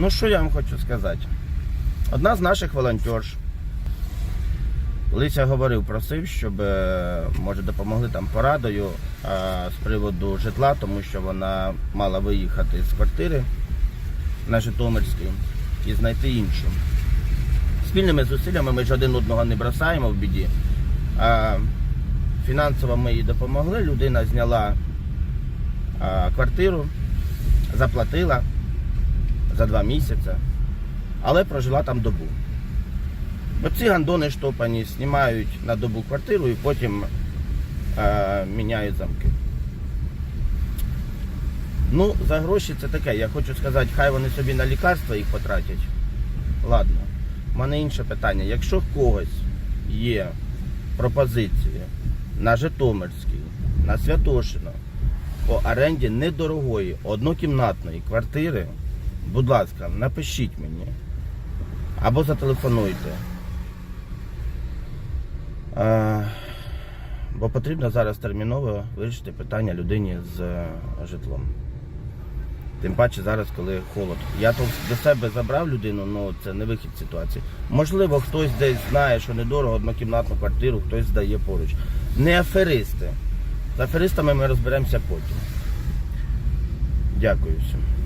Ну що я вам хочу сказати? Одна з наших волонтерш. Колись я говорив, просив, щоб е, може допомогли там порадою е, з приводу житла, тому що вона мала виїхати з квартири на Житомирській і знайти іншу. Спільними зусиллями ми ж один одного не бросаємо в біді. А фінансово ми їй допомогли. Людина зняла квартиру, заплатила за два місяці, але прожила там добу. Бо ці гандони штопані знімають на добу квартиру і потім е, міняють замки. Ну, за гроші це таке. Я хочу сказати, хай вони собі на лікарства їх потратять. Ладно. У мене інше питання. Якщо в когось є пропозиції на Житомирській, на Святошино по оренді недорогої однокімнатної квартири, будь ласка, напишіть мені або зателефонуйте. Е, Бо потрібно зараз терміново вирішити питання людині з е, житлом. Тим паче зараз, коли холод. Я то до себе забрав людину, але це не вихід ситуації. Можливо, хтось десь знає, що недорого однокімнатну квартиру, хтось здає поруч. Не аферисти. З аферистами ми розберемося потім. Дякую всім.